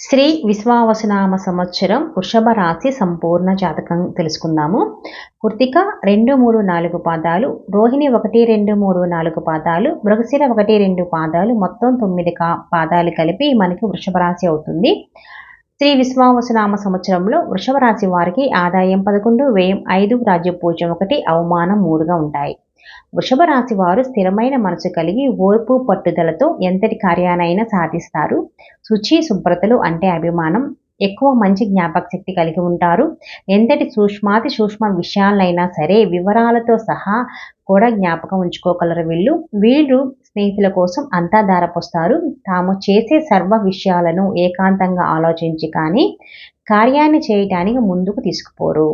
శ్రీ విశ్వావసునామ సంవత్సరం వృషభ రాశి సంపూర్ణ జాతకం తెలుసుకుందాము. కృతిక రెండు మూడు నాలుగు పాదాలు రోహిణి ఒకటి రెండు మూడు నాలుగు పాదాలు మృగశిర ఒకటి రెండు పాదాలు మొత్తం తొమ్మిది కా పాదాలు కలిపి మనకి వృషభ రాశి అవుతుంది. శ్రీ విశ్వావసునామ సంవత్సరంలో వృషభ రాశి వారికి ఆదాయం పదకొండు వ్యయం ఐదు రాజ్య పూజ ఒకటి అవమానం మూడుగా ఉంటాయి. వృషభ రాశి వారు స్థిరమైన మనసు కలిగి ఓర్పు పట్టుదలతో ఎంతటి కార్యానైనా సాధిస్తారు. శుచి శుభ్రతలు అంటే అభిమానం. ఎక్కువ మంచి జ్ఞాపక శక్తి కలిగి ఉంటారు. ఎంతటి సూక్ష్మాతి సూక్ష్మ విషయాలైనా సరే వివరాలతో సహా కూడా జ్ఞాపకం ఉంచుకోగలరు వీళ్ళు. వీళ్ళు స్నేహితుల కోసం అంతా దారపోస్తారు తాము చేసే సర్వ విషయాలను ఏకాంతంగా ఆలోచించి కానీ కార్యాన్ని చేయటానికి ముందుకు తీసుకుపోరు.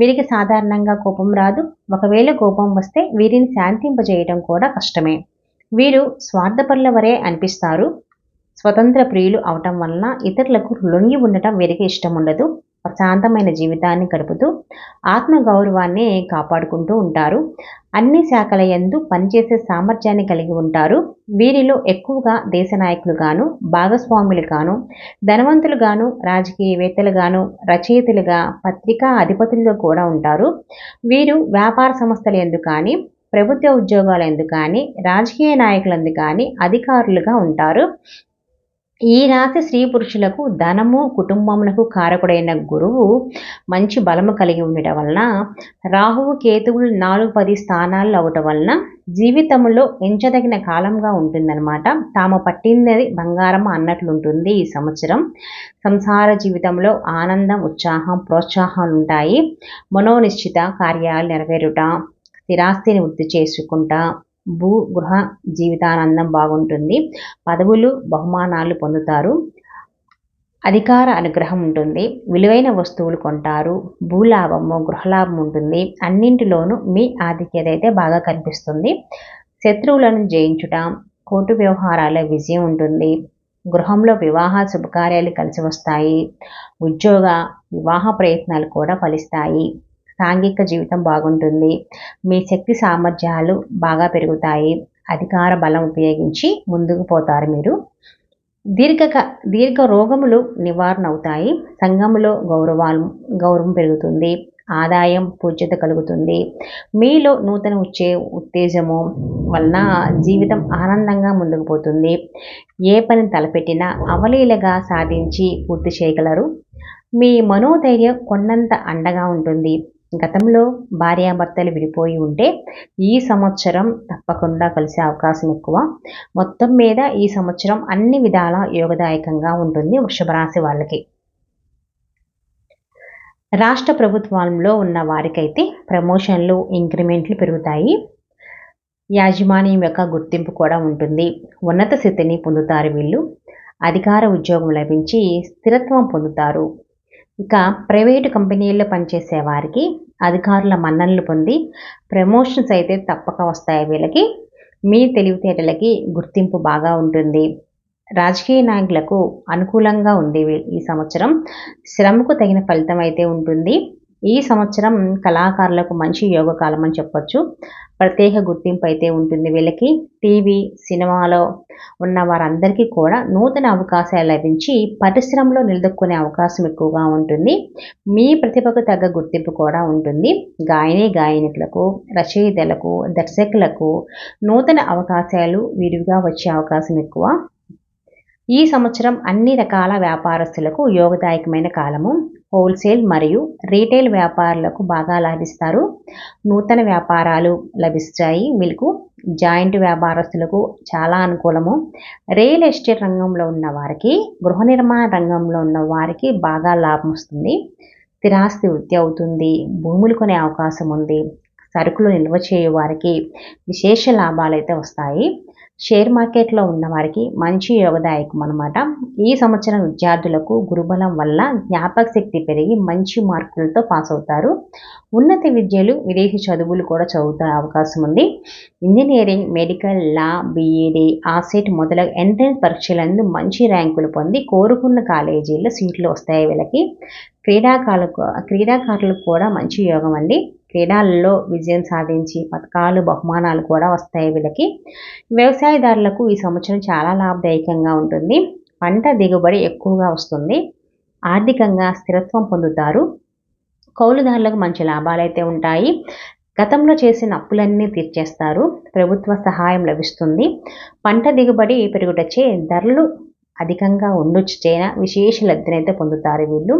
వీరికి సాధారణంగా కోపం రాదు. ఒకవేళ కోపం వస్తే వీరిని శాంతింపజేయడం కూడా కష్టమే. వీరు స్వార్థపరుల వరే అనిపిస్తారు. స్వతంత్ర ప్రియులు అవటం వలన ఇతరులకు లొంగి ఉండటం వీరికి ఇష్టం ఉండదు. ప్రశాంతమైన జీవితాన్ని గడుపుతూ ఆత్మగౌరవాన్ని కాపాడుకుంటూ ఉంటారు. అన్ని శాఖల ఎందు పనిచేసే సామర్థ్యాన్ని కలిగి ఉంటారు. వీరిలో ఎక్కువగా దేశ నాయకులుగాను భాగస్వాములుగాను ధనవంతులుగాను రాజకీయవేత్తలుగాను రచయితలుగా పత్రికా అధిపతులుగా కూడా ఉంటారు. వీరు వ్యాపార సంస్థల ఎందు కానీ ప్రభుత్వ ఉద్యోగాలందు కానీ రాజకీయ నాయకులందు కానీ అధికారులుగా ఉంటారు. ఈ రాశి స్త్రీ పురుషులకు ధనము కుటుంబములకు కారకుడైన గురువు మంచి బలము కలిగి ఉండటం వలన రాహువు కేతువులు నాలుగు పది స్థానాలు అవటం వలన జీవితంలో ఎంచదగిన కాలంగా ఉంటుందన్నమాట. తాము పట్టినది బంగారం అన్నట్లుంటుంది ఈ సంవత్సరం. సంసార జీవితంలో ఆనందం ఉత్సాహం ప్రోత్సాహాలు ఉంటాయి. మనోనిశ్చిత కార్యాలు నెరవేరుట స్థిరాస్తిని వృద్ధి చేసుకుంటా భూ గృహ జీవితానందం బాగుంటుంది. పదవులు బహుమానాలు పొందుతారు. అధికార అనుగ్రహం ఉంటుంది. విలువైన వస్తువులు కొంటారు. భూలాభము గృహలాభం ఉంటుంది. అన్నింటిలోనూ మీ ఆధిక్యత అయితే బాగా కనిపిస్తుంది. శత్రువులను జయించుట కోర్టు వ్యవహారాల విజయం ఉంటుంది. గృహంలో వివాహ శుభకార్యాలు కలిసి వస్తాయి. ఉద్యోగ వివాహ ప్రయత్నాలు కూడా ఫలిస్తాయి. సాంఘిక జీవితం బాగుంటుంది. మీ శక్తి సామర్థ్యాలు బాగా పెరుగుతాయి. అధికార బలం ఉపయోగించి ముందుకు పోతారు మీరు. దీర్ఘ దీర్ఘ రోగములు నివారణ అవుతాయి సంఘములో గౌరవాలు గౌరవం పెరుగుతుంది. ఆదాయం పూజ్యత కలుగుతుంది. మీలో నూతన వచ్చే ఉత్తేజము వలన జీవితం ఆనందంగా ముందుకు పోతుంది. ఏ పని తలపెట్టినా అవలీలగా సాధించి పూర్తి చేయగలరు. మీ మనోధైర్యం కొన్నంత అండగా ఉంటుంది. గతంలో భార్యాభర్తలు విడిపోయి ఉంటే ఈ సంవత్సరం తప్పకుండా కలిసే అవకాశం ఎక్కువ. మొత్తం మీద ఈ సంవత్సరం అన్ని విధాల యోగదాయకంగా ఉంటుంది వృషభ రాశి వాళ్ళకి. రాష్ట్ర ప్రభుత్వంలో ఉన్న వారికైతే ప్రమోషన్లు ఇంక్రిమెంట్లు పెరుగుతాయి. యాజమాన్యం యొక్క గుర్తింపు కూడా ఉంటుంది. ఉన్నత స్థితిని పొందుతారు వీళ్ళు. అధికార ఉద్యోగం లభించి స్థిరత్వం పొందుతారు. ఇక ప్రైవేటు కంపెనీల్లో పనిచేసే వారికి అధికారుల మన్ననలు పొంది ప్రమోషన్స్ అయితే తప్పక వస్తాయి వీళ్ళకి. మీ తెలివితేటలకి గుర్తింపు బాగా ఉంటుంది. రాజకీయ నాయకులకు అనుకూలంగా ఉంది ఈ సంవత్సరం శ్రమకు తగిన ఫలితం అయితే ఉంటుంది. ఈ సంవత్సరం కళాకారులకు మంచి యోగకాలం అని చెప్పొచ్చు. ప్రత్యేక గుర్తింపు అయితే ఉంటుంది వీళ్ళకి. టీవీ సినిమాలో ఉన్న వారందరికీ కూడా నూతన అవకాశాలు లభించి పరిశ్రమలో నిలదొక్కునే అవకాశం ఎక్కువగా ఉంటుంది. మీ ప్రతిభకు తగ్గ గుర్తింపు కూడా ఉంటుంది. గాయని గాయనికులకు రచయితలకు దర్శకులకు నూతన అవకాశాలు విరివిగా వచ్చే అవకాశం ఎక్కువ. ఈ సంవత్సరం అన్ని రకాల వ్యాపారస్తులకు యోగదాయకమైన కాలము. హోల్సేల్ మరియు రీటైల్ వ్యాపారులకు బాగా లాభిస్తారు. నూతన వ్యాపారాలు లభిస్తాయి. మీకు జాయింట్ వ్యాపారస్తులకు చాలా అనుకూలము. రియల్ ఎస్టేట్ రంగంలో ఉన్న వారికి గృహ నిర్మాణ రంగంలో ఉన్న వారికి బాగా లాభం వస్తుంది. స్థిరాస్తి వృద్ధి అవుతుంది. భూములు కొనే అవకాశం ఉంది. సరుకులు నిల్వ చేయు వారికి విశేష లాభాలు అయితే వస్తాయి. షేర్ మార్కెట్లో ఉన్న వారికి మంచి యోగదాయకం అనమాట ఈ సంవత్సరం విద్యార్థులకు గురుబలం వల్ల జ్ఞాపక శక్తి పెరిగి మంచి మార్కులతో పాస్ అవుతారు. ఉన్నత విద్యలు విదేశీ చదువులు కూడా చదువుతారు అవకాశం ఉంది. ఇంజనీరింగ్ మెడికల్ లా బీఈడి ఆసెట్ మొదలగు ఎంట్రన్స్ పరీక్షలందు మంచి ర్యాంకులు పొంది కోరుకున్న కాలేజీల్లో సీట్లు వస్తాయి వీళ్ళకి. క్రీడాకారులకు క్రీడాకారులకు కూడా మంచి యోగం అండి. క్రీడలలో విజయం సాధించి పథకాలు బహుమానాలు కూడా వస్తాయి వీళ్ళకి. వ్యవసాయదారులకు ఈ సంవత్సరం చాలా లాభదాయకంగా ఉంటుంది. పంట దిగుబడి ఎక్కువగా వస్తుంది. ఆర్థికంగా స్థిరత్వం పొందుతారు. కౌలుదారులకు మంచి లాభాలు అయితే ఉంటాయి. గతంలో చేసిన అప్పులన్నీ తీర్చేస్తారు. ప్రభుత్వ సహాయం లభిస్తుంది. పంట దిగుబడి పెరుగుటచ్చే ధరలు అధికంగా ఉండొచ్చేన విశేష లబ్ధినైతే పొందుతారు వీళ్ళు.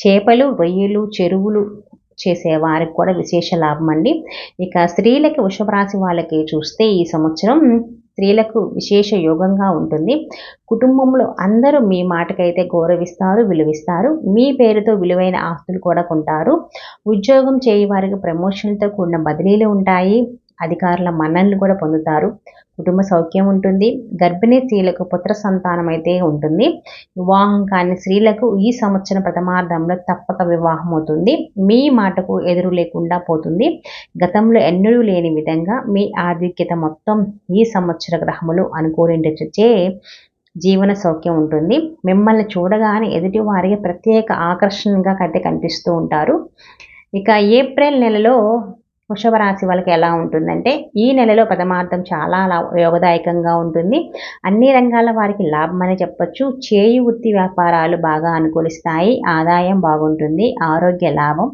చేపలు రొయ్యలు చెరువులు చేసే వారికి కూడా విశేష లాభం అండి. ఇక స్త్రీలకి వృషభరాశి వాళ్ళకి చూస్తే ఈ సంవత్సరం స్త్రీలకు విశేష యోగంగా ఉంటుంది. కుటుంబంలో అందరూ మీ మాటకైతే గౌరవిస్తారు విలువిస్తారు. మీ పేరుతో విలువైన ఆస్తులు కూడా కొంటారు. ఉద్యోగం చేయ వారికి ప్రమోషన్తో కూడిన బదిలీలు ఉంటాయి. అధికారుల మన్ననలు కూడా పొందుతారు. కుటుంబ సౌఖ్యం ఉంటుంది. గర్భిణీ స్త్రీలకు పుత్ర సంతానం అయితే ఉంటుంది. వివాహం కాని స్త్రీలకు ఈ సంవత్సరం ప్రథమార్థంలో తప్పక వివాహం అవుతుంది. మీ మాటకు ఎదురు లేకుండా పోతుంది. గతంలో ఎన్నడూ లేని విధంగా మీ ఆధిక్యత మొత్తం ఈ సంవత్సర గ్రహములు అనుకూలించే జీవన సౌఖ్యం ఉంటుంది. మిమ్మల్ని చూడగానే ఎదుటి వారికి ప్రత్యేక ఆకర్షణగా అయితే కనిపిస్తూ ఉంటారు. ఇక ఏప్రిల్ నెలలో వృషభ రాశి వాళ్ళకి ఎలా ఉంటుందంటే ఈ నెలలో పదమార్థం చాలా యోగదాయకంగా ఉంటుంది. అన్ని రంగాల వారికి లాభం అని చెప్పొచ్చు. చేయి వృత్తి వ్యాపారాలు బాగా అనుకూలిస్తాయి. ఆదాయం బాగుంటుంది. ఆరోగ్య లాభం.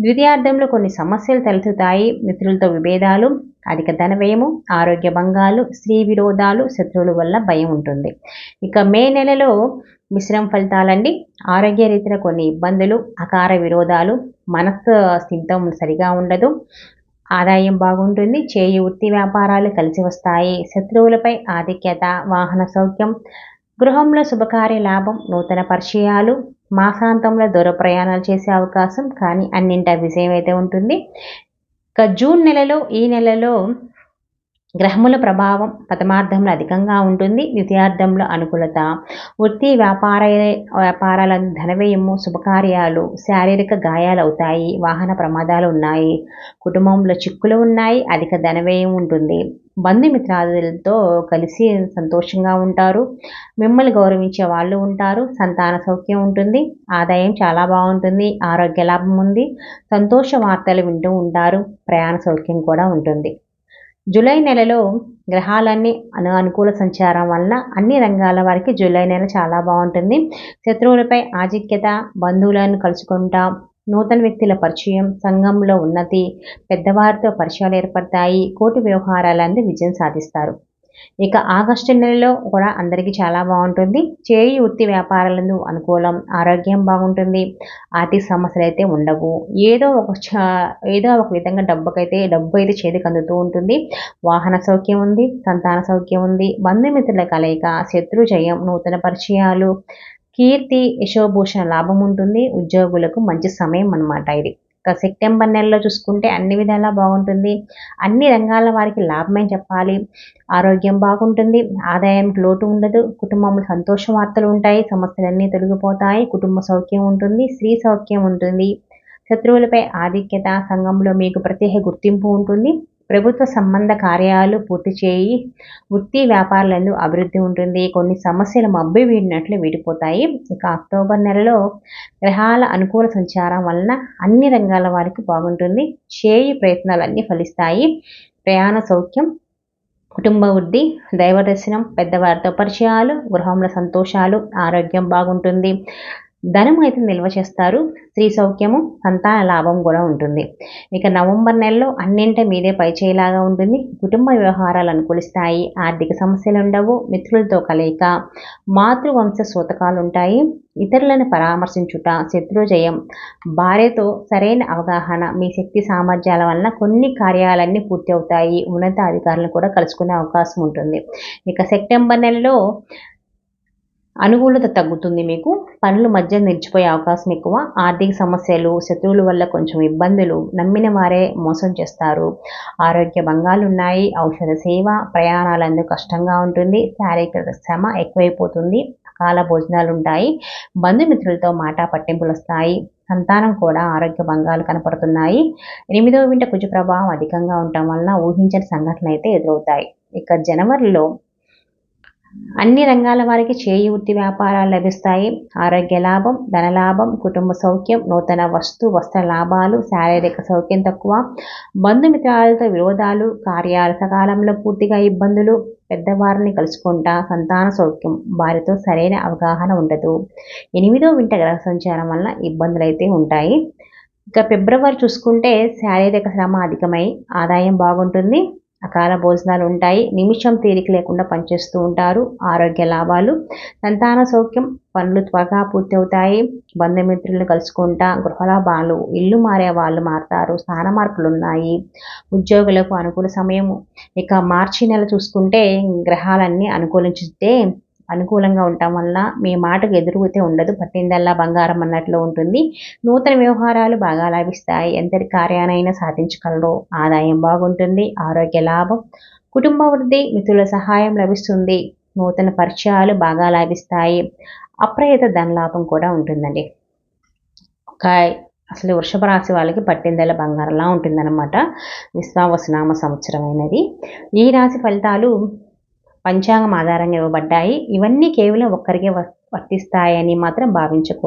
ద్వితీయార్థంలో కొన్ని సమస్యలు తలెత్తుతాయి. మిత్రులతో విభేదాలు అధిక ధన వ్యయము ఆరోగ్య భంగాలు స్త్రీ విరోధాలు శత్రువుల వల్ల భయం ఉంటుంది. ఇక మే నెలలో మిశ్రమ ఫలితాలండి. ఆరోగ్య రీతిన కొన్ని ఇబ్బందులు అకార విరోధాలు మనస్సు స్థితం సరిగా ఉండదు. ఆదాయం బాగుంటుంది. చేయి వృత్తి వ్యాపారాలు కలిసి వస్తాయి. శత్రువులపై ఆధిక్యత వాహన సౌఖ్యం గృహంలో శుభకార్య లాభం నూతన పరిచయాలు మాసాంతంలో దూర ప్రయాణాలు చేసే అవకాశం కానీ అన్నింటి విజయం అయితే ఉంటుంది. ఇక జూన్ నెలలో ఈ నెలలో గ్రహముల ప్రభావం ప్రథమార్థంలో అధికంగా ఉంటుంది. ద్వితీయార్థంలో అనుకూలత వృత్తి వ్యాపార వ్యాపారాల ధనవ్యయము శుభకార్యాలు శారీరక గాయాలు అవుతాయి వాహన ప్రమాదాలు ఉన్నాయి కుటుంబంలో చిక్కులు ఉన్నాయి అధిక ధనవ్యయం ఉంటుంది. బంధుమిత్రాదులతో కలిసి సంతోషంగా ఉంటారు. మిమ్మల్ని గౌరవించే వాళ్ళు ఉంటారు. సంతాన సౌఖ్యం ఉంటుంది. ఆదాయం చాలా బాగుంటుంది. ఆరోగ్య లాభం ఉంది. సంతోష వార్తలు వింటూ ఉంటారు. ప్రయాణ సౌఖ్యం కూడా ఉంటుంది. జూలై నెలలో గ్రహాలన్నీ అను అనుకూల సంచారం వలన అన్ని రంగాల వారికి జూలై నెల చాలా బాగుంటుంది. శత్రువులపై ఆధిక్యత బంధువులను కలుసుకుంటా నూతన వ్యక్తుల పరిచయం సంఘంలో ఉన్నతి పెద్దవారితో పరిచయాలు ఏర్పడతాయి కోటి వ్యవహారాలందు విజయం సాధిస్తారు. ఇక ఆగస్టు నెలలో కూడా అందరికీ చాలా బాగుంటుంది. చేయి వృత్తి వ్యాపారాలందు అనుకూలం ఆరోగ్యం బాగుంటుంది. ఆర్థిక సమస్యలు అయితే ఉండవు. ఏదో ఒక ఏదో ఒక విధంగా డబ్బుకైతే డబ్బు అయితే చేతికి అందుతూ ఉంటుంది. వాహన సౌఖ్యం ఉంది సంతాన సౌఖ్యం ఉంది బంధుమిత్రుల కలయిక శత్రు జయం నూతన పరిచయాలు కీర్తి యశోభూషణ లాభం ఉంటుంది. ఉద్యోగులకు మంచి సమయం అన్నమాట ఇది. సెప్టెంబర్ నెలలో చూసుకుంటే అన్ని విధాలా బాగుంటుంది. అన్ని రంగాల వారికి లాభమే చెప్పాలి. ఆరోగ్యం బాగుంటుంది. ఆదాయం లోటు ఉండదు. కుటుంబంలో సంతోష వార్తలు ఉంటాయి. సమస్యలన్నీ తొలగిపోతాయి. కుటుంబ సౌఖ్యం ఉంటుంది. స్త్రీ సౌఖ్యం ఉంటుంది. శత్రువులపై ఆధిక్యత సంఘంలో మీకు ప్రత్యేక గుర్తింపు ఉంటుంది. ప్రభుత్వ సంబంధ కార్యాలు పూర్తి చేయి. వృత్తి వ్యాపారాలందు అభివృద్ధి ఉంటుంది. కొన్ని సమస్యలు మబ్బి వీడినట్లు వీడిపోతాయి. ఇక అక్టోబర్ నెలలో గ్రహాల అనుకూల సంచారం వలన అన్ని రంగాల వారికి బాగుంటుంది. చేయి ప్రయత్నాలన్నీ ఫలిస్తాయి. ప్రయాణ సౌఖ్యం కుటుంబ వృద్ధి దైవ దర్శనం పెద్దవారితో పరిచయాలు గృహంలో సంతోషాలు ఆరోగ్యం బాగుంటుంది. ధనం అయితే నిల్వ చేస్తారు. స్త్రీ సౌఖ్యము సంతాన లాభం కూడా ఉంటుంది. ఇక నవంబర్ నెలలో అన్నింటి మీదే పైచేయలాగా ఉంటుంది. కుటుంబ వ్యవహారాలు అనుకూలిస్తాయి. ఆర్థిక సమస్యలు ఉండవు. మిత్రులతో కలయిక మాతృవంశ సూతకాలు ఉంటాయి ఇతరులను పరామర్శించుట శత్రుజయం భార్యతో సరైన అవగాహన మీ శక్తి సామర్థ్యాల వలన కొన్ని కార్యాలన్నీ పూర్తి అవుతాయి ఉన్నత అధికారులను కూడా కలుసుకునే అవకాశం ఉంటుంది. ఇక సెప్టెంబర్ నెలలో అనుకూలత తగ్గుతుంది మీకు. పనులు మధ్య నిలిచిపోయే అవకాశం ఎక్కువ. ఆర్థిక సమస్యలు శత్రువుల వల్ల కొంచెం ఇబ్బందులు నమ్మిన వారే మోసం చేస్తారు. ఆరోగ్య భంగాలు ఉన్నాయి. ఔషధ సేవ ప్రయాణాలందు కష్టంగా ఉంటుంది. శారీరక శ్రమ ఎక్కువైపోతుంది. అకాల భోజనాలు ఉంటాయి. బంధుమిత్రులతో మాట పట్టింపులు వస్తాయి. సంతానం కూడా ఆరోగ్య భంగాలు కనపడుతున్నాయి. ఎనిమిదవ వింట కుజ ప్రభావం అధికంగా ఉండటం వలన ఊహించని సంఘటనలు అయితే ఎదురవుతాయి. ఇక జనవరిలో అన్ని రంగాల వారికి చేయూర్తి వ్యాపారాలు లభిస్తాయి. ఆరోగ్య లాభం ధనలాభం కుటుంబ సౌఖ్యం నూతన వస్తు వస్త్ర లాభాలు శారీరక సౌఖ్యం తక్కువ బంధుమిత్రాలతో విరోధాలు కార్యాల సకాలంలో పూర్తిగా ఇబ్బందులు పెద్దవారిని కలుసుకుంటా సంతాన సౌఖ్యం వారితో సరైన అవగాహన ఉండదు. ఎనిమిదో వింట గ్రహ సంచారం వల్ల ఇబ్బందులు అయితే ఉంటాయి. ఇక ఫిబ్రవరి చూసుకుంటే శారీరక శ్రమ అధికమై ఆదాయం బాగుంటుంది. అకాల భోజనాలు ఉంటాయి. నిమిషం తీరిక లేకుండా పనిచేస్తూ ఉంటారు. ఆరోగ్య లాభాలు. సంతాన సౌఖ్యం. పనులు త్వరగా పూర్తి అవుతాయి బంధుమిత్రులను కలుసుకుంటా గృహలాభాలు. ఇల్లు మారే వాళ్ళు మారుతారు. స్థాన మార్పులు ఉన్నాయి ఉద్యోగులకు అనుకూల సమయం. ఇక మార్చి నెల చూసుకుంటే గ్రహాలన్నీ అనుకూలించితే అనుకూలంగా ఉండటం వల్ల మీ మాటకు ఎదురుగుతే ఉండదు. పట్టిందల్లా బంగారం అన్నట్లు ఉంటుంది. నూతన వ్యవహారాలు బాగా లాభిస్తాయి. ఎంతటి కార్యానైనా సాధించగలరు. ఆదాయం బాగుంటుంది. ఆరోగ్య లాభం కుటుంబ వృద్ధి మిత్రుల సహాయం లభిస్తుంది. నూతన పరిచయాలు బాగా లాభిస్తాయి. అప్రయత ధనలాభం కూడా ఉంటుందండి. ఒక అసలు వృషభ రాశి వాళ్ళకి పట్టిందల బంగారంలా ఉంటుందన్నమాట. విశ్వావసనామ సంవత్సరం అయినది. ఈ రాశి ఫలితాలు పంచాంగం ఆధారంగా ఇవ్వబడ్డాయి. ఇవన్నీ కేవలం ఒక్కరికే వర్తిస్తాయని మాత్రం భావించకూడదు.